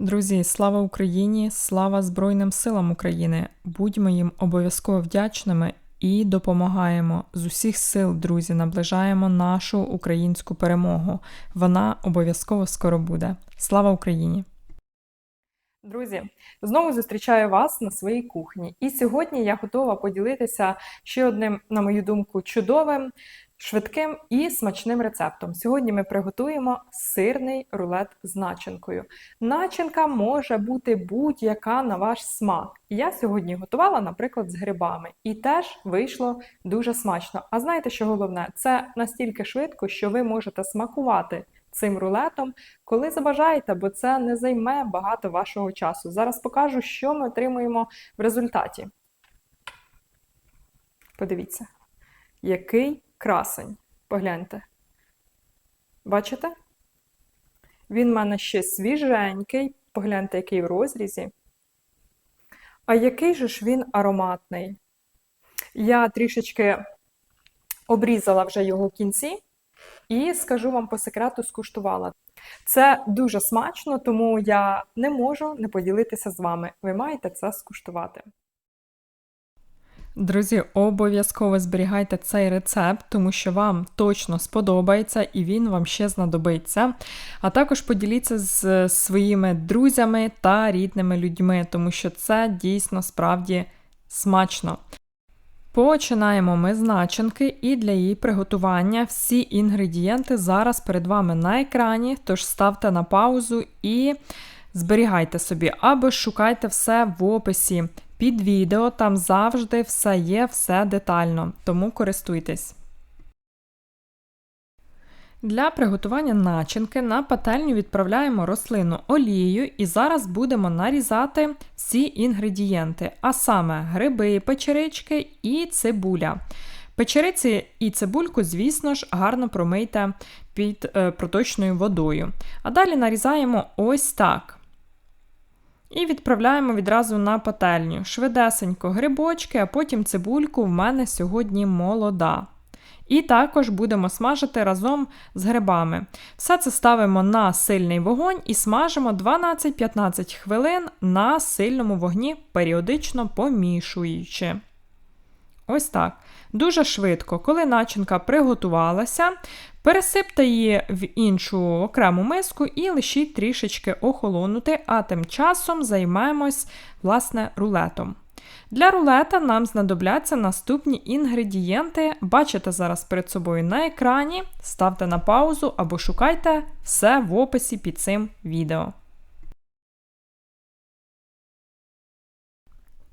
Друзі, слава Україні! Слава Збройним силам України! Будьмо їм обов'язково вдячними і допомагаємо з усіх сил, друзі, наближаємо нашу українську перемогу. Вона обов'язково скоро буде. Слава Україні! Друзі, знову зустрічаю вас на своїй кухні. І сьогодні я готова поділитися ще одним, на мою думку, чудовим, швидким і смачним рецептом. Сьогодні ми приготуємо сирний рулет з начинкою. Начинка може бути будь-яка на ваш смак. Я сьогодні готувала, наприклад, з грибами, і теж вийшло дуже смачно. А знаєте, що головне? Це настільки швидко, що ви можете смакувати. Цим рулетом, коли забажаєте, бо це не займе багато вашого часу. Зараз покажу, що ми отримуємо в результаті. Подивіться, який красень. Погляньте. Бачите? Він в мене ще свіженький, погляньте, який в розрізі. А який же ж він ароматний? Я трішечки обрізала вже його в кінці, і скажу вам по секрету, скуштувала. Це дуже смачно, тому я не можу не поділитися з вами. Ви маєте це скуштувати. Друзі, обов'язково зберігайте цей рецепт, тому що вам точно сподобається і він вам ще знадобиться. А також поділіться з своїми друзями та рідними людьми, тому що це дійсно справді смачно. Починаємо ми з начинки, і для її приготування всі інгредієнти зараз перед вами на екрані, тож ставте на паузу і зберігайте собі, або шукайте все в описі під відео, там завжди все є, все детально, тому користуйтесь. Для приготування начинки на пательню відправляємо рослину олією і зараз будемо нарізати всі інгредієнти, а саме гриби, печерички і цибуля. Печериці і цибульку, звісно ж, гарно промийте під е, проточною водою. А далі нарізаємо ось так. І відправляємо відразу на пательню. Швидесенько грибочки, а потім цибульку в мене сьогодні молода. І також будемо смажити разом з грибами. Все це ставимо на сильний вогонь і смажимо 12-15 хвилин на сильному вогні, періодично помішуючи. Ось так. Дуже швидко, коли начинка приготувалася, пересипте її в іншу окрему миску і лишіть трішечки охолонути, а тим часом займаємось власне рулетом. Для рулета нам знадобляться наступні інгредієнти. Бачите зараз перед собою на екрані, ставте на паузу або шукайте все в описі під цим відео.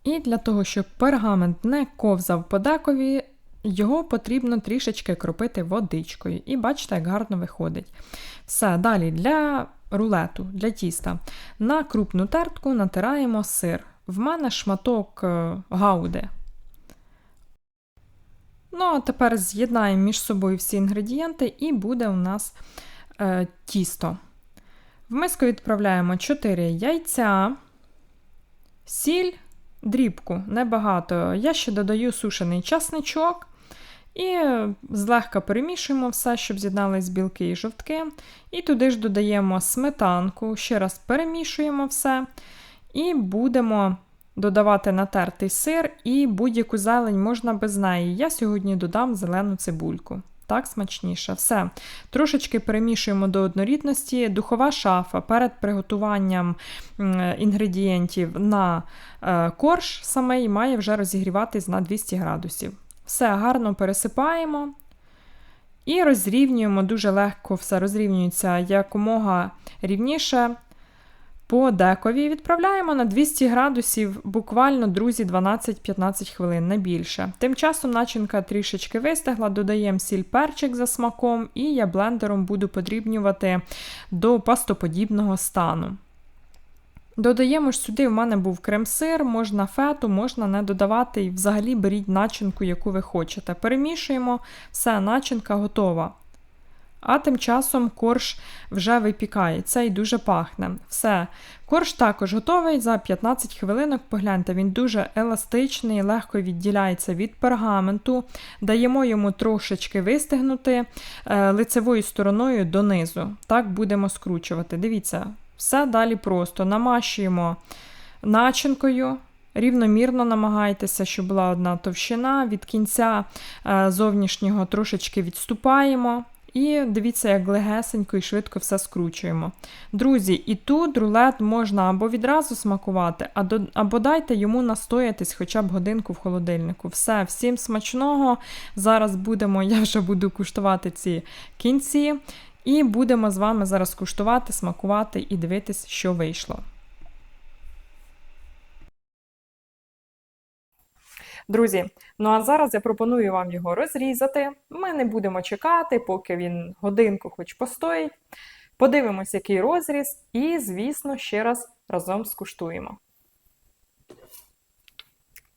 І для того, щоб пергамент не ковзав по декові, його потрібно трішечки кропити водичкою. І бачите, як гарно виходить. Все, далі для рулету, для тіста. На крупну тертку натираємо сир. В мене шматок е, гауди. Ну, а тепер з'єднаємо між собою всі інгредієнти, і буде у нас е, тісто. В миску відправляємо 4 яйця, сіль, дрібку, небагато. Я ще додаю сушений часничок. І злегка перемішуємо все, щоб з'єднались білки і жовтки. І туди ж додаємо сметанку, ще раз перемішуємо все. І будемо додавати натертий сир і будь-яку зелень можна без неї. Я сьогодні додам зелену цибульку. Так, смачніше. Все. Трошечки перемішуємо до однорідності. Духова шафа перед приготуванням інгредієнтів на е, корж самий має вже розігріватись на 200 градусів. Все гарно пересипаємо і розрівнюємо, дуже легко все розрівнюється якомога рівніше. По декові відправляємо на 200 градусів, буквально, друзі, 12-15 хвилин, не більше. Тим часом начинка трішечки вистигла, додаємо сіль перчик за смаком, і я блендером буду подрібнювати до пастоподібного стану. Додаємо ж сюди, в мене був крем-сир, можна фету, можна не додавати і взагалі беріть начинку, яку ви хочете. Перемішуємо, все, начинка готова. А тим часом корж вже випікається і дуже пахне. Все. Корж також готовий за 15 хвилинок. Погляньте, він дуже еластичний, легко відділяється від пергаменту. Даємо йому трошечки вистигнути е, лицевою стороною донизу. Так будемо скручувати. Дивіться, Все далі просто. Намащуємо начинкою. Рівномірно намагайтеся, щоб була одна товщина. Від кінця е, зовнішнього трошечки відступаємо. І дивіться, як легесенько і швидко все скручуємо. Друзі, і тут рулет можна або відразу смакувати, або дайте йому настоятись хоча б годинку в холодильнику. Все, всім смачного. Зараз будемо, я вже буду куштувати ці кінці. І будемо з вами зараз куштувати, смакувати і дивитись, що вийшло. Друзі, ну а зараз я пропоную вам його розрізати. Ми не будемо чекати, поки він годинку хоч постоїть. Подивимось, який розріз, і, звісно, ще раз разом скуштуємо.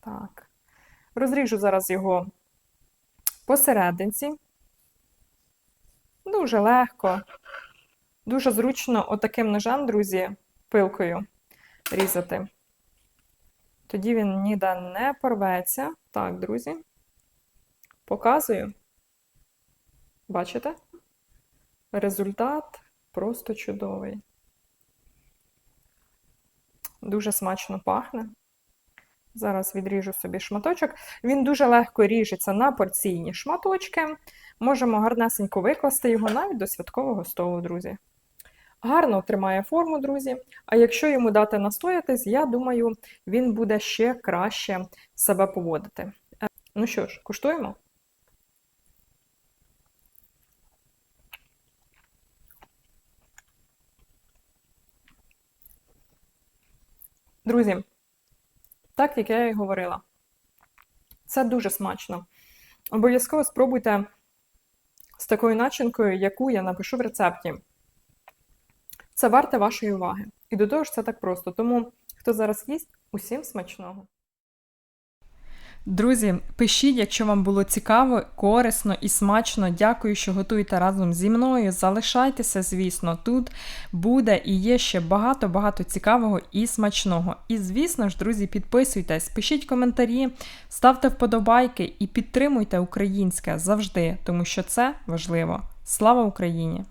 Так. Розріжу зараз його посерединці. Дуже легко, дуже зручно отаким ножем, друзі, пилкою різати. Тоді він ніде не порветься. Так, друзі. Показую. Бачите? Результат просто чудовий. Дуже смачно пахне. Зараз відріжу собі шматочок. Він дуже легко ріжеться на порційні шматочки. Можемо гарнесенько викласти його навіть до святкового столу, друзі. Гарно тримає форму, друзі. А якщо йому дати настоятись, я думаю, він буде ще краще себе поводити. Е, ну що ж, куштуємо? Друзі, так як я і говорила, це дуже смачно. Обов'язково спробуйте з такою начинкою, яку я напишу в рецепті. Це варте вашої уваги. І до того ж це так просто. Тому, хто зараз їсть, усім смачного. Друзі, пишіть, якщо вам було цікаво, корисно і смачно. Дякую, що готуєте разом зі мною. Залишайтеся, звісно, тут буде і є ще багато-багато цікавого і смачного. І, звісно ж, друзі, підписуйтесь, пишіть коментарі, ставте вподобайки і підтримуйте українське завжди, тому що це важливо. Слава Україні!